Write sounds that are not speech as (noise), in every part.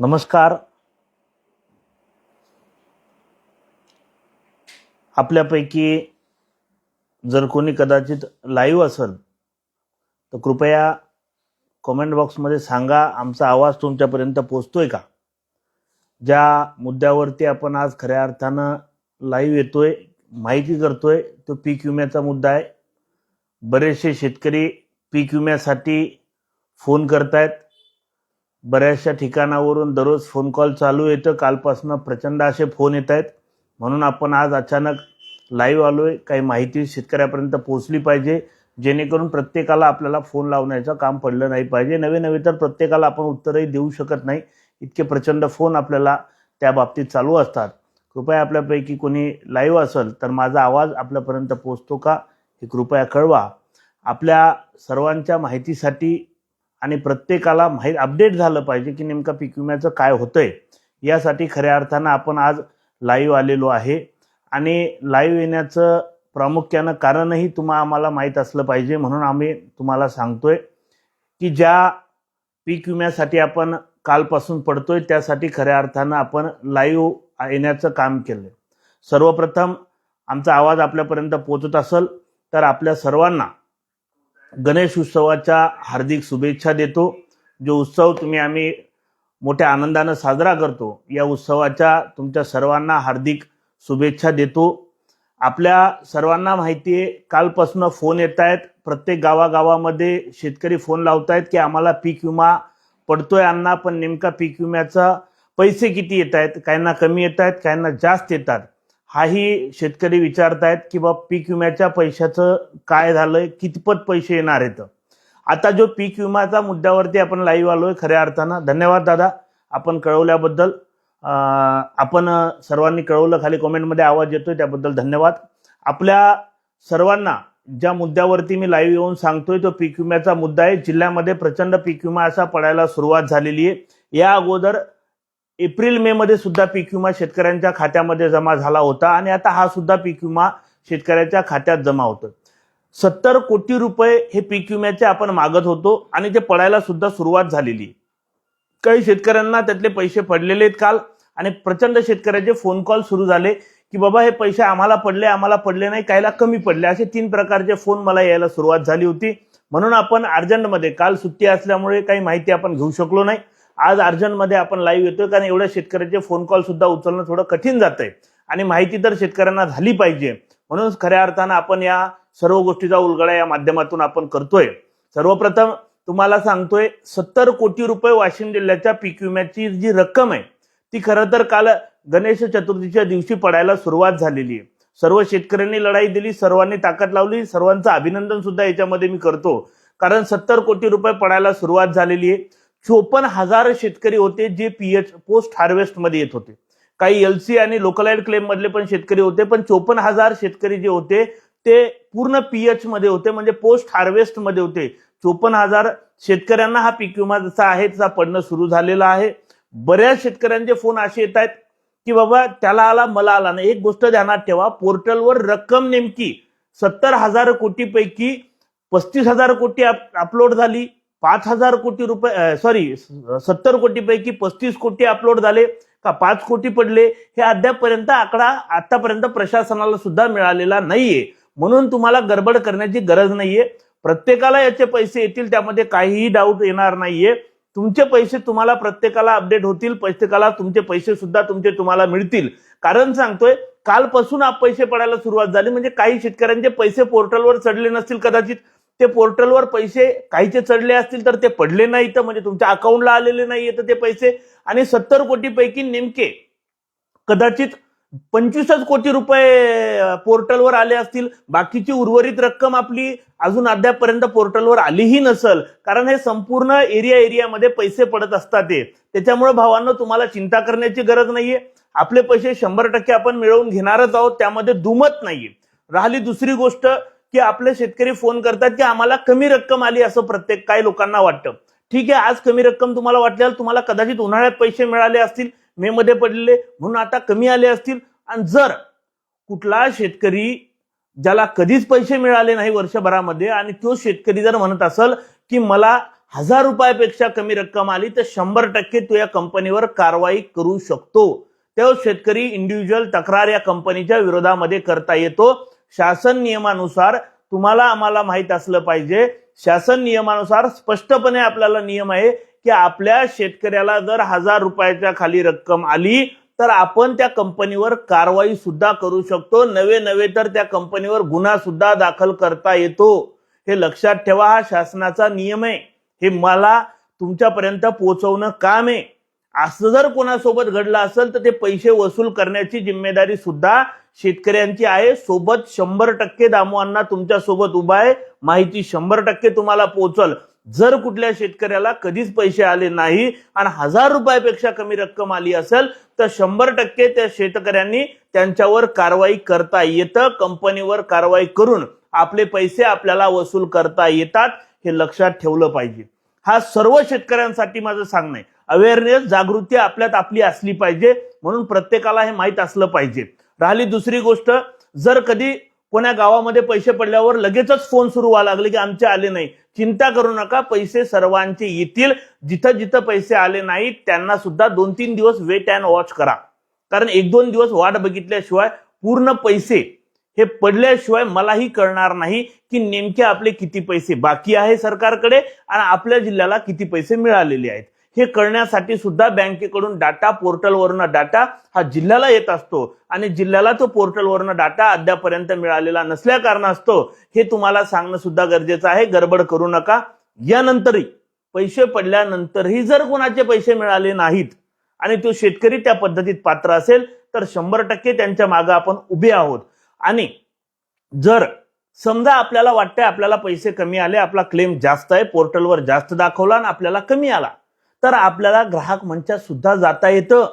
नमस्कार. आपल्यापैकी जर कोणी कदाचित लाईव्ह असेल तर कृपया कमेंट बॉक्समध्ये सांगा आमचा आवाज तुमच्यापर्यंत पोचतोय का? ज्या मुद्द्यावरती आपण आज खऱ्या अर्थानं लाईव्ह येतोय माहिती करतोय तो पीक विम्याचा मुद्दा आहे. बरेचसे शेतकरी पीक विम्यासाठी फोन करतायत. बऱ्याचशा ठिकाणावरून दररोज फोन कॉल चालू येतं. कालपासून प्रचंड असे फोन येत आहेत. म्हणून आपण आज अचानक लाईव्ह आलो आहे काही माहिती शेतकऱ्यापर्यंत पोहोचली पाहिजे. जेणेकरून प्रत्येकाला आपल्याला फोन लावण्याचं काम पडलं नाही पाहिजे. नवे नवे तर प्रत्येकाला आपण उत्तरही देऊ शकत नाही. इतके प्रचंड फोन आपल्याला त्या बाबतीत चालू असतात. कृपया आपल्यापैकी कोणी लाईव्ह असेल तर माझा आवाज आपल्यापर्यंत पोचतो का? हे कृपया कळवा. आपल्या सर्वांच्या माहितीसाठी आणि प्रत्येकाला माहीत अपडेट झालं पाहिजे की नेमका पीक विम्याचं काय होतंय. यासाठी खऱ्या अर्थानं आपण आज लाईव्ह आलेलो आहे. आणि लाईव्ह येण्याचं प्रामुख्यानं कारणही तुम्हा आम्हाला माहीत असलं पाहिजे म्हणून आम्ही तुम्हाला सांगतोय की ज्या पीक विम्यासाठी आपण कालपासून पडतोय त्यासाठी खऱ्या अर्थानं आपण लाईव्ह येण्याचं काम केलं सर्वप्रथम आमचा आवाज आपल्यापर्यंत पोचत असेल तर आपल्या सर्वांना गणेश उत्सवाच्या हार्दिक शुभेच्छा देतो. जो उत्सव तुम्ही आम्ही मोठ्या आनंदानं साजरा करतो या उत्सवाच्या तुमच्या सर्वांना हार्दिक शुभेच्छा देतो. आपल्या सर्वांना माहिती आहे कालपासून फोन येत आहेत प्रत्येक गावागावामध्ये शेतकरी फोन लावत आहेत की आम्हाला पीक विमा पडतोय अण्णा पण नेमका पीक विम्याचा पैसे किती येत आहेत काहींना कमी येत आहेत काहींना जास्त येतात. हाही शेतकरी विचारतायत की बा पीक विम्याच्या पैशाचं काय झालंय कितपत पैसे येणार आहेत? आता जो पीक विमाचा मुद्द्यावरती आपण लाईव्ह आलोय खऱ्या अर्थानं. धन्यवाद दादा आपण कळवल्याबद्दल. आपण सर्वांनी कळवलं खाली कमेंटमध्ये आवाज येतोय त्याबद्दल धन्यवाद. आपल्या सर्वांना ज्या मुद्द्यावरती मी लाईव्ह येऊन सांगतोय तो पीक विम्याचा मुद्दा आहे. जिल्ह्यामध्ये प्रचंड पीक विमा असा पडायला सुरुवात झालेली आहे. या अगोदर एप्रिल मे मध्ये सुद्धा पीक विमा शेतकऱ्यांच्या खात्यामध्ये जमा झाला होता आणि आता हा सुद्धा पीक विमा शेतकऱ्याच्या खात्यात जमा होतो सत्तर कोटी रुपये हे पीक विम्याचे आपण मागत होतो आणि ते पडायला सुद्धा सुरुवात झालेली काही शेतकऱ्यांना त्यातले पैसे पडलेले आहेत काल आणि प्रचंड शेतकऱ्याचे फोन कॉल सुरू झाले की बाबा हे पैसे आम्हाला पडले आम्हाला पडले नाही काहीला कमी पडले. असे तीन प्रकारचे फोन मला यायला सुरुवात झाली होती. म्हणून आपण अर्जंटमध्ये काल सुट्टी असल्यामुळे काही माहिती आपण घेऊ शकलो नाही. आज अर्जंटमध्ये आपण लाईव्ह येतोय कारण एवढ्या शेतकऱ्याचे फोन कॉल सुद्धा उचलणं थोडं कठीण जात आहे आणि माहिती तर शेतकऱ्यांना झाली पाहिजे. म्हणून खऱ्या अर्थानं आपण या सर्व गोष्टीचा उलगडा या माध्यमातून आपण करतोय. सर्वप्रथम तुम्हाला सांगतोय सत्तर कोटी रुपये वाशिम जिल्ह्याच्या पीक विम्याची जी रक्कम आहे ती खरं तर काल गणेश चतुर्थीच्या दिवशी पडायला सुरुवात झालेली आहे. सर्व शेतकऱ्यांनी लढाई दिली सर्वांनी ताकद लावली सर्वांचं अभिनंदन सुद्धा याच्यामध्ये मी करतो. कारण सत्तर कोटी रुपये पडायला सुरुवात झालेली आहे. चोपन्न हजार शेतकरी होते जे पीएच पोस्ट हार्वेस्टमध्ये येत होते. काही एलसी आणि लोकलाइड क्लेम मधले पण शेतकरी होते पण चोपन्न हजार शेतकरी जे होते ते पूर्ण पीएच मध्ये होते म्हणजे पोस्ट हार्वेस्टमध्ये होते. चोपन्न हजार शेतकऱ्यांना हा पीक विमा जसा आहे तसा पडणं सुरू झालेला आहे. बऱ्याच शेतकऱ्यांचे फोन असे येत आहेत की बाबा त्याला आला मला आला नाही. एक गोष्ट ध्यानात ठेवा पोर्टलवर रक्कम नेमकी सत्तर हजार कोटीपैकी पस्तीस हजार कोटी अपलोड झाली. पाच हजार कोटी रुपये सॉरी सत्तर कोटीपैकी पस्तीस कोटी अपलोड झाले का पाच कोटी पडले हे अद्यापपर्यंत आकडा आतापर्यंत प्रशासनाला सुद्धा मिळालेला नाहीये. म्हणून तुम्हाला गडबड करण्याची गरज नाहीये. प्रत्येकाला याचे पैसे येतील त्यामध्ये काहीही डाऊट येणार नाहीये. तुमचे पैसे तुम्हाला प्रत्येकाला अपडेट होतील प्रत्येकाला तुमचे पैसे सुद्धा तुमचे तुम्हाला मिळतील. कारण सांगतोय कालपासून आप पैसे पडायला सुरुवात झाली म्हणजे काही शेतकऱ्यांचे पैसे पोर्टलवर चढले नसतील कदाचित. ते पोर्टलवर पैसे काहीचे चढले असतील तर ते पडले नाही तर म्हणजे तुमच्या अकाउंटला आलेले नाहीये तर ते पैसे. आणि सत्तर कोटी पैकी नेमके कदाचित पंचवीसच कोटी रुपये पोर्टलवर आले असतील. बाकीची उर्वरित रक्कम आपली अजून अद्यापपर्यंत पोर्टलवर आलीही नसल. कारण हे संपूर्ण एरिया एरियामध्ये पैसे पडत असतात ते. त्याच्यामुळे भावांना तुम्हाला चिंता करण्याची गरज नाहीये. आपले पैसे शंभर टक्के आपण मिळवून घेणारच आहोत. त्यामध्ये दुमत नाहीये. राहिली दुसरी गोष्ट की आपले शेतकरी फोन करतात की आम्हाला कमी रक्कम आली असं प्रत्येक काही लोकांना वाटतं. ठीक आहे आज कमी रक्कम तुम्हाला वाटल्यास तुम्हाला कदाचित उन्हाळ्यात पैसे मिळाले असतील मे मध्ये पडलेले म्हणून आता कमी आले असतील. आणि जर कुठला शेतकरी ज्याला कधीच पैसे मिळाले नाही वर्षभरामध्ये आणि तो शेतकरी जर म्हणत असेल की मला हजार रुपयापेक्षा कमी रक्कम आली तर शंभर टक्के तू या कंपनीवर कारवाई करू शकतो. तेव्हा शेतकरी इंडिव्हिज्युअल तक्रार या कंपनीच्या विरोधामध्ये करता येतो. शासन नियमानुसार तुम्हाला आम्हाला माहीत असलं पाहिजे. शासन नियमानुसार स्पष्टपणे आपल्याला नियम आहे की आपल्या शेतकऱ्याला जर हजार रुपयाच्या खाली रक्कम आली तर आपण त्या कंपनीवर कारवाई सुद्धा करू शकतो. नवे नवे तर त्या कंपनीवर गुन्हा सुद्धा दाखल करता येतो. हे लक्षात ठेवा हा शासनाचा नियम आहे. हे मला तुमच्यापर्यंत पोहोचवणं काम आहे. असं जर कोणासोबत घडलं असेल तर ते पैसे वसूल करण्याची जिम्मेदारी सुद्धा शेतकऱ्यांची आहे. सोबत शंभर टक्के दामवांना तुमच्यासोबत उभा आहे. माहिती शंभर टक्के तुम्हाला पोहोचल. जर कुठल्या शेतकऱ्याला कधीच पैसे आले नाही आणि हजार रुपयापेक्षा कमी रक्कम आली असेल तर शंभर टक्के त्या शेतकऱ्यांनी त्यांच्यावर कारवाई करता येतं. कंपनीवर कारवाई करून आपले पैसे आपल्याला वसूल करता येतात हे लक्षात ठेवलं पाहिजे. हा सर्व शेतकऱ्यांसाठी माझं सांगणं आहे. अवेअरनेस जागृती आपल्यात आपली असली पाहिजे. म्हणून प्रत्येकाला हे माहीत असलं पाहिजे. राहिली दुसरी गोष्ट जर कधी कोण्या गावामध्ये पैसे पडल्यावर लगेचच फोन सुरू व्हायला लागले की आमचे आले नाही. चिंता करू नका पैसे सर्वांचे येतील. जिथं जिथं पैसे आले नाहीत त्यांना सुद्धा दोन तीन दिवस वेट अँड वॉच करा. कारण एक दोन दिवस वाट बघितल्याशिवाय पूर्ण पैसे हे पडल्याशिवाय मलाही कळणार नाही की नेमके आपले किती पैसे बाकी आहे सरकारकडे आणि आपल्या जिल्ह्याला किती पैसे मिळालेले आहेत. हे कळण्यासाठी सुद्धा बँकेकडून डाटा पोर्टलवरून डाटा हा जिल्ह्याला येत असतो. आणि जिल्ह्याला तो पोर्टलवरून डाटा अद्यापर्यंत मिळालेला नसल्या कारणास्तव हे तुम्हाला सांगणं सुद्धा गरजेचं आहे. गडबड करू नका. यानंतरही पैसे पडल्यानंतरही जर कोणाचे पैसे मिळाले नाहीत आणि तो शेतकरी त्या पद्धतीत पात्र असेल तर शंभर टक्के त्यांच्या मागे आपण उभे आहोत. आणि जर समजा आपल्याला वाटतंय आपल्याला पैसे कमी आले आपला क्लेम जास्त आहे पोर्टलवर जास्त दाखवला आणि आपल्याला कमी आला तर आपल्याला ग्राहक मंचात सुद्धा जाता येतं.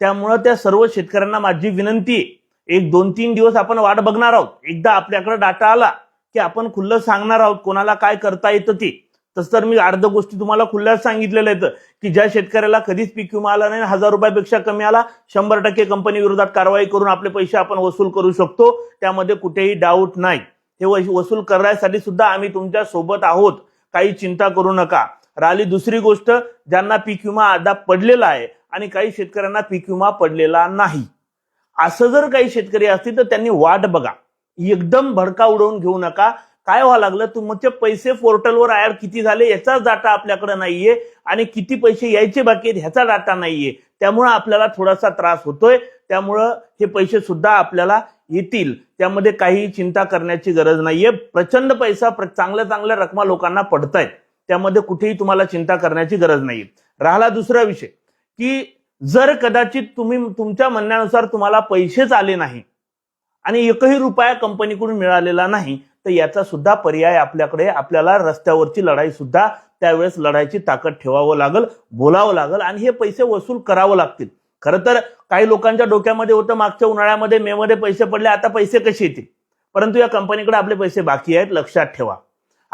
त्यामुळं त्या सर्व शेतकऱ्यांना माझी विनंती एक दोन तीन दिवस आपण वाट बघणार आहोत. एकदा आपल्याकडे डाटा आला की आपण खुल्लं सांगणार आहोत कोणाला काय करता येतं ते. तसं तर मी अर्ध गोष्टी तुम्हाला खुल्ल्याच सांगितलेल्या आहेत की ज्या शेतकऱ्याला कधीच पीक विमा आला नाही हजार रुपयापेक्षा कमी आला शंभर टक्के कंपनी विरोधात कारवाई करून आपले पैसे आपण वसूल करू शकतो. त्यामध्ये कुठेही डाऊट नाही. हे वसूल करण्यासाठी सुद्धा आम्ही तुमच्यासोबत आहोत. काही चिंता करू नका. राहिली दुसरी गोष्ट ज्यांना पीक विमा अद्याप पडलेला आहे आणि काही शेतकऱ्यांना पीक विमा पडलेला नाही. असं जर काही शेतकरी असतील तर त्यांनी वाट बघा. एकदम भडका उडवून घेऊ नका. काय व्हावं लागलं? तुमचे पैसे पोर्टलवर आयार किती झाले याचाच डाटा आपल्याकडे नाहीये आणि किती पैसे यायचे बाकी आहेत ह्याचा डाटा नाहीये. त्यामुळं आपल्याला थोडासा त्रास होतोय. त्यामुळं हे पैसे सुद्धा आपल्याला येतील. त्यामध्ये काही चिंता करण्याची गरज नाहीये. प्रचंड पैसा प्र- चांगल्या चांगल्या रकमा लोकांना पडतायत. त्यामध्ये कुठेही तुम्हाला चिंता करण्याची गरज नाही. राहिला दुसरा विषय की जर कदाचित तुम्ही तुमच्या म्हणण्यानुसार तुम्हाला पैसेच आले नाही आणि एकही रुपया कंपनीकडून मिळालेला नाही तर याचा सुद्धा पर्याय आपल्याकडे आपल्याला रस्त्यावरची लढाई सुद्धा त्यावेळेस लढायची ताकद ठेवावं लागल बोलावं लागल आणि हे पैसे वसूल करावं लागतील. खरं तर काही लोकांच्या डोक्यामध्ये होतं मागच्या उन्हाळ्यामध्ये मे मध्ये पैसे पडले आता पैसे कसे येतील? परंतु या कंपनीकडे आपले पैसे बाकी आहेत लक्षात ठेवा.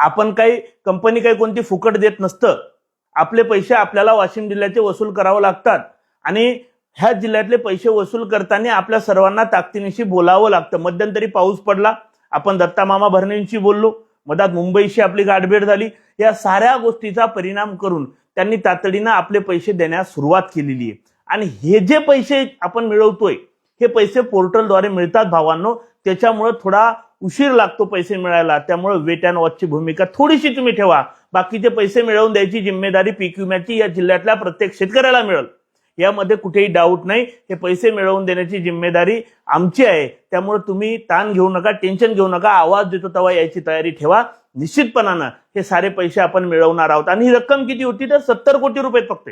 आपण काही कंपनी काही कोणती फुकट देत नसतं. आपले पैसे आपल्याला वाशिम जिल्ह्याचे वसूल करावं लागतात. आणि ह्या जिल्ह्यातले पैसे वसूल करताना आपल्या सर्वांना ताकदीनिशी बोलावं लागतं. मध्यंतरी पाऊस पडला. आपण दत्ता मामा भरणेंशी बोललो. मधात मुंबईशी आपली गाठभेट झाली. या साऱ्या गोष्टीचा परिणाम करून त्यांनी तातडीनं आपले पैसे देण्यास सुरुवात केलेली आहे. आणि हे जे पैसे आपण मिळवतोय हे पैसे पोर्टलद्वारे मिळतात भावांनो. त्याच्यामुळे थोडा उशीर लागतो पैसे मिळायला त्यामुळे वेट अँड वॉचची भूमिका थोडीशी तुम्ही ठेवा. बाकीचे पैसे मिळवून द्यायची जिम्मेदारी पीक विम्याची या जिल्ह्यातल्या प्रत्येक शेतकऱ्याला मिळेल. यामध्ये कुठेही डाऊट नाही. हे पैसे मिळवून देण्याची जिम्मेदारी आमची आहे. त्यामुळे तुम्ही ताण घेऊ नका टेन्शन घेऊ नका. आवाज देतो तेव्हा यायची तयारी ठेवा. निश्चितपणानं हे सारे पैसे आपण मिळवणार आहोत. आणि ही रक्कम किती होती? तर सत्तर कोटी रुपये फक्त.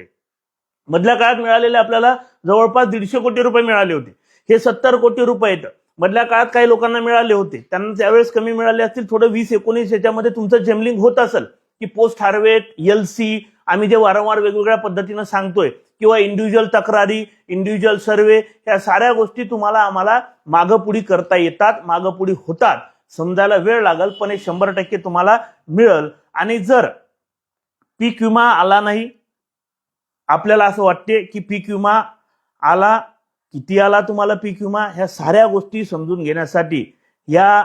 मधल्या काळात मिळालेले आपल्याला जवळपास दीडशे कोटी रुपये मिळाले होते. हे सत्तर कोटी रुपये आहेत. मधल्या काळात काही लोकांना मिळाले होते. त्यांना त्यावेळेस कमी मिळाले असतील. थोडं वीस एकोणीस याच्यामध्ये तुमचं जेमलिंग होत असेल की पोस्ट हार्वेस्ट एल सी आम्ही जे वारंवार वेगवेगळ्या पद्धतीनं सांगतोय किंवा इंडिव्हिज्युअल तक्रारी इंडिव्हिज्युअल सर्वे या साऱ्या गोष्टी तुम्हाला आम्हाला मागपुढी करता येतात मागपुढी होतात. समजायला वेळ लागल पण हे शंभर टक्के तुम्हाला मिळेल. आणि जर पीक विमा आला नाही आपल्याला असं वाटते की पीक विमा आला किती आला तुम्हाला पीक विमा ह्या साऱ्या गोष्टी समजून घेण्यासाठी या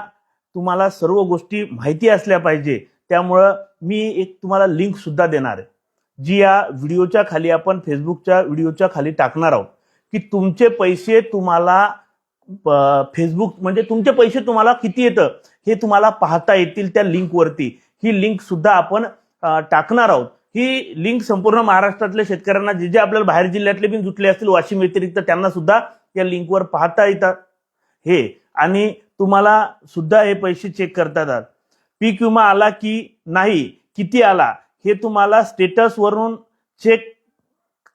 तुम्हाला सर्व गोष्टी माहिती असल्या पाहिजे. त्यामुळं मी एक तुम्हाला लिंक सुद्धा देणार आहे जी या व्हिडिओच्या खाली आपण फेसबुकच्या व्हिडिओच्या खाली टाकणार आहोत. की तुमचे पैसे तुम्हाला फेसबुक म्हणजे तुमचे पैसे तुम्हाला किती येतं हे तुम्हाला पाहता येतील त्या लिंकवरती ही लिंक सुद्धा आपण टाकणार आहोत. ही लिंक संपूर्ण महाराष्ट्रातल्या शेतकऱ्यांना जे जे आपल्याला बाहेर जिल्ह्यातले पण जुटले असतील वाशिम व्यतिरिक्त त्यांना सुद्धा या लिंकवर पाहता येतात. हे आणि तुम्हाला सुद्धा हे पैसे चेक करता येतात पीक विमा आला की नाही किती आला हे तुम्हाला स्टेटसवरून चेक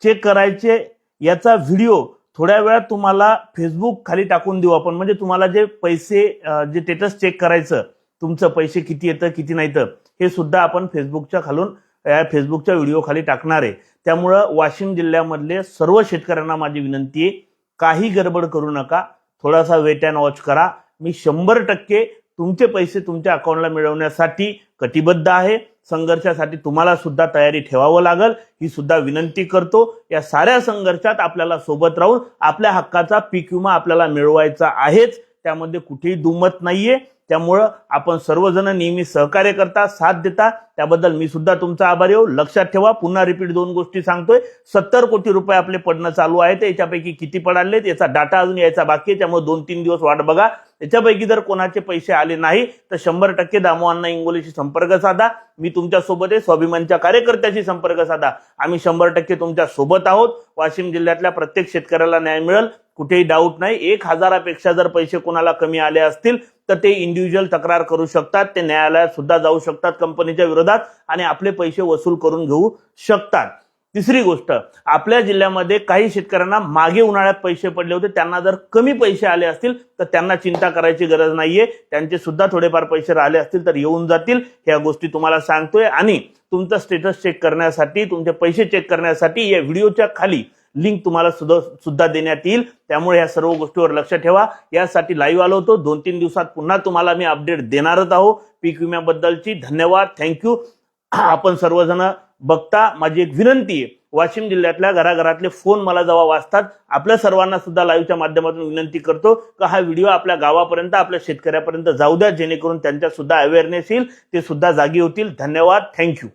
चेक करायचे. याचा व्हिडिओ थोड्या वेळात तुम्हाला फेसबुक खाली टाकून देऊ आपण. म्हणजे तुम्हाला जे पैसे जे स्टेटस चेक करायचं तुमचं पैसे किती येतं किती नाही तर हे सुद्धा आपण फेसबुकच्या खालून या फेसबुकच्या व्हिडिओ खाली टाकणार. आहे त्यामुळं वाशिम जिल्ह्यामधले सर्व शेतकऱ्यांना माझी विनंती आहे काही गडबड करू नका. थोडासा वेट अँड वॉच करा. मी शंभर टक्के तुमचे पैसे तुमच्या अकाउंटला मिळवण्यासाठी कटिबद्ध आहे. संघर्षासाठी तुम्हाला सुद्धा तयारी ठेवावं लागल. ही सुद्धा विनंती करतो. या साऱ्या संघर्षात आपल्याला सोबत राहून आपल्या हक्काचा पीक विमा आपल्याला मिळवायचा आहेच. त्यामध्ये कुठेही दुमत नाहीये. त्यामुळं आपण सर्वजण नेहमी सहकार्य करता साथ देता. त्याबद्दल मी सुद्धा तुमचा आभारी हो लक्षात ठेवा पुन्हा रिपीट दोन गोष्टी सांगतोय. सत्तर कोटी रुपये आपले पडणं चालू आहे याच्यापैकी किती पडालेत याचा डाटा अजून यायचा बाकी आहे. त्यामुळे दोन तीन दिवस वाट बघा. याच्यापैकी जर कोणाचे पैसे आले नाही तर शंभर टक्के दामोअण्णा इंगोलीशी संपर्क साधा. मी तुमच्यासोबत आहे. स्वाभिमानच्या कार्यकर्त्याशी संपर्क साधा. आम्ही शंभर टक्के तुमच्यासोबत आहोत. वाशिम जिल्ह्यातल्या प्रत्येक शेतकऱ्याला न्याय मिळेल. कुठेही डाऊट नाही. एक हजारापेक्षा जर पैसे कोणाला कमी आले असतील तर ते इंडिव्हिज्युअल तक्रार करू शकतात ते न्यायालयात सुद्धा जाऊ शकतात कंपनीच्या विरोधात आणि आपले पैसे वसूल करून घेऊ शकतात. तिसरी गोष्ट आपल्या जिल्ह्यामध्ये काही शेतकऱ्यांना मागे उन्हाळ्यात पैसे पडले होते त्यांना जर कमी पैसे आले असतील तर त्यांना चिंता करायची गरज नाहीये. त्यांचे सुद्धा थोडेफार पैसे राहिले असतील तर येऊन जातील. ह्या गोष्टी तुम्हाला सांगतोय आणि तुमचं स्टेटस चेक करण्यासाठी तुमचे पैसे चेक करण्यासाठी या व्हिडिओच्या खाली लिंक तुम्हाला सुद्धा सुद्धा देण्यात येईल. त्यामुळे या सर्व गोष्टीवर लक्ष ठेवा. यासाठी लाईव्ह आलो होतो. दोन तीन दिवसात पुन्हा तुम्हाला मी अपडेट देणारच आहो. पीक विम्याबद्दलची धन्यवाद. थँक्यू (clears throat) आपण सर्वजण बघता. माझी एक विनंती आहे. वाशिम जिल्ह्यातल्या घराघरातले फोन मला जेव्हा वाचतात आपल्या सर्वांना सुद्धा लाईव्हच्या माध्यमातून विनंती करतो का हा व्हिडिओ आपल्या गावापर्यंत आपल्या शेतकऱ्यापर्यंत जाऊ द्या जेणेकरून त्यांच्या सुद्धा अवेअरनेस येईल. ते सुद्धा जागी होतील. धन्यवाद. थँक्यू